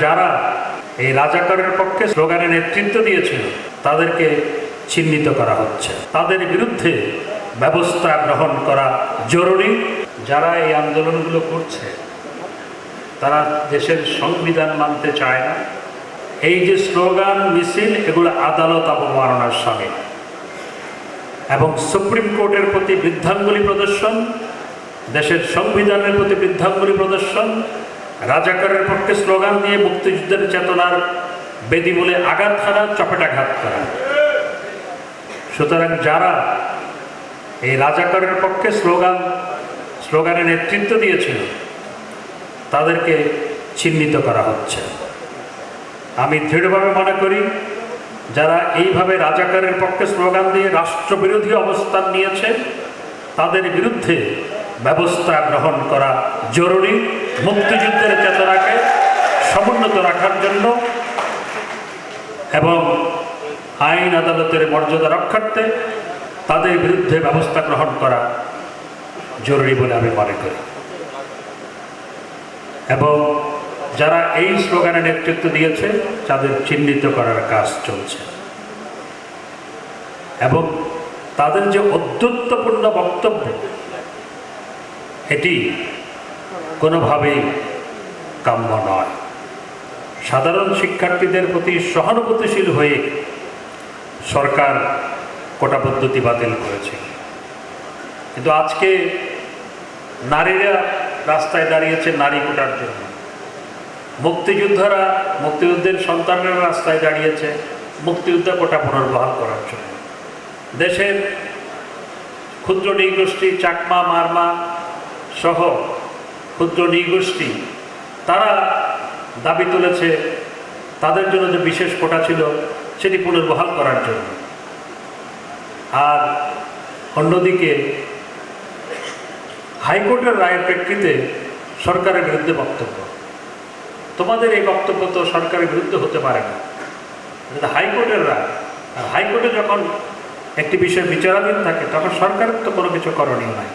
যারা এই রাজাকারের পক্ষে স্লোগানে নেতৃত্ব দিয়েছিল, তাদেরকে চিহ্নিত করা হচ্ছে। তাদের বিরুদ্ধে ব্যবস্থা গ্রহণ করা জরুরি। যারা এই আন্দোলনগুলো করছে, তারা দেশের সংবিধান মানতে চায় না। এই যে স্লোগান, মিছিল, এগুলো আদালত অবমাননার সঙ্গে। এবং সুপ্রিম কোর্টের প্রতি বৃদ্ধাঙ্গুলি প্রদর্শন, দেশের সংবিধানের প্রতি বৃদ্ধাঙ্গুলি প্রদর্শন রাজাকারের পক্ষে স্লোগান দিয়ে মুক্তিযুদ্ধের চেতনার বেদি বলে আঘাত হারা চপেটাঘাত করা সুতরাং যারা এই রাজাকারের পক্ষে স্লোগান স্লোগানে নেতৃত্ব দিয়েছিল, তাদেরকে চিহ্নিত করা হচ্ছে। আমি দৃঢ়ভাবে মনে করি, যারা এইভাবে রাজাকারের পক্ষে স্লোগান দিয়ে রাষ্ট্রবিরোধী অবস্থান নিয়েছে, তাদের বিরুদ্ধে ব্যবস্থা গ্রহণ করা জরুরি। মুক্তিযুদ্ধের চেতনাকে সমুন্নত রাখার জন্য এবং আইন আদালতের মর্যাদা রক্ষার্থে তাদের বিরুদ্ধে ব্যবস্থা গ্রহণ করা জরুরি বলে আমি মনে করি। এবং যারা এই স্লোগানে নেতৃত্ব দিয়েছে, তাদের চিহ্নিত করার কাজ চলছে। এবং তাদের যে অত্যন্তপূর্ণ বক্তব্য, এটি কোনোভাবেই কাম্য নয়। সাধারণ শিক্ষার্থীদের প্রতি সহানুভূতিশীল হয়ে সরকার কোটা পদ্ধতি বাতিল করেছে। কিন্তু আজকে নারীরা রাস্তায় দাঁড়িয়েছে নারী কোটার জন্য। মুক্তিযোদ্ধারা, মুক্তিযুদ্ধের সন্তানরা রাস্তায় দাঁড়িয়েছে মুক্তিযুদ্ধ কোটা পুনর্বহাল করার জন্য। দেশের ক্ষুদ্র নৃগোষ্ঠী চাকমা, মারমা সহ ক্ষুদ্র নৃগোষ্ঠী, তারা দাবি তুলেছে তাদের জন্য যে বিশেষ কোটা ছিল সেটি পুনর্বহাল করার জন্য। আর অন্যদিকে হাইকোর্টের রায়ের প্রেক্ষিতে সরকারের বিরুদ্ধে বক্তব্য। তোমাদের এই বক্তব্য তো সরকারের বিরুদ্ধে হতে পারে না। হাইকোর্টের রায়। আর হাইকোর্টে যখন একটি বিষয় বিচারাধীন থাকে, তখন সরকারের তো কোনো কিছু করণীয় নাই।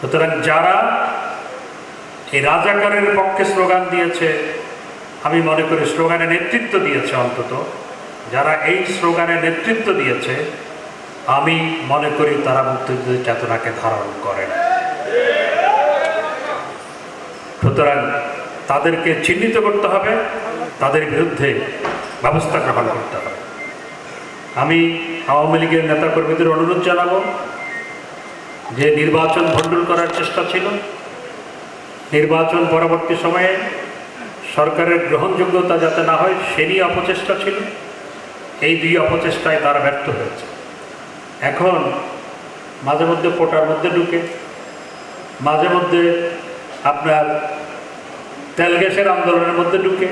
সুতরাং যারা এই রাজাকারের পক্ষে স্লোগান দিয়েছে। আমি মনে করি স্লোগানে নেতৃত্ব দিয়েছে অন্তত। যারা এই স্লোগানে নেতৃত্ব দিয়েছে, আমি মনে করি তারা মুক্তিযুদ্ধের চেতনাকে ধারণ করে না। সুতরাং তাদেরকে চিহ্নিত করতে হবে, তাদের বিরুদ্ধে ব্যবস্থা গ্রহণ করতে হবে। আমি আওয়ামী লীগের নেতাকর্মীদের অনুরোধ জানাব যে নির্বাচন ভণ্ডুল করার চেষ্টা ছিল। নির্বাচন পরবর্তী সময়ে সরকারের গ্রহণযোগ্যতা যাতে না হয়, সে নিয়ে অপচেষ্টা ছিল। এই দুই অপচেষ্টায় তারা ব্যর্থ হয়েছে। এখন মাঝে মধ্যে কোটার মধ্যে ঢুকে, মাঝে মধ্যে আপনার তেল গ্যাসের আন্দোলনের মধ্যে ঢুকে,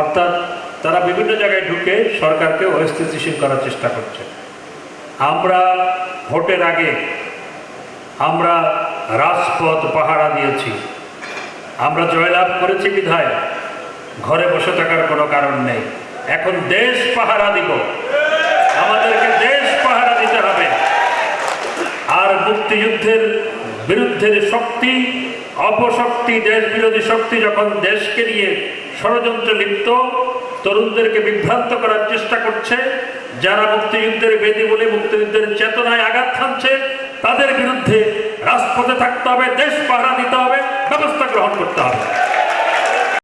অর্থাৎ তারা বিভিন্ন জায়গায় ঢুকে সরকারকে অস্থিতিশীল করার চেষ্টা করছে। আমরা ভোটের আগে আমরা রাজপথ পাহারা দিয়েছি। আমরা জয়লাভ করেছি বিধায়। ঘরে বসে থাকার কোনো কারণ নেই। এখন দেশ পাহারা দিব। আমাদেরকে দেশ পাহারা দিতে হবে। আর মুক্তিযুদ্ধের বিরুদ্ধের শক্তি, অপশক্তি দেশ বিরোধী শক্তি যখন দেশকে নিয়ে ষড়যন্ত্র লিপ্ত, তরুণদেরকে বিভ্রান্ত করার চেষ্টা করছে, যারা মুক্তিযুদ্ধের বেদি বলে মুক্তিযুদ্ধের চেতনায় আঘাত হানছে, তাদের বিরুদ্ধে রাজপথে থাকতে হবে, দেশ পাহারা দিতে হবে। ব্যবস্থা গ্রহণ করতে হবে।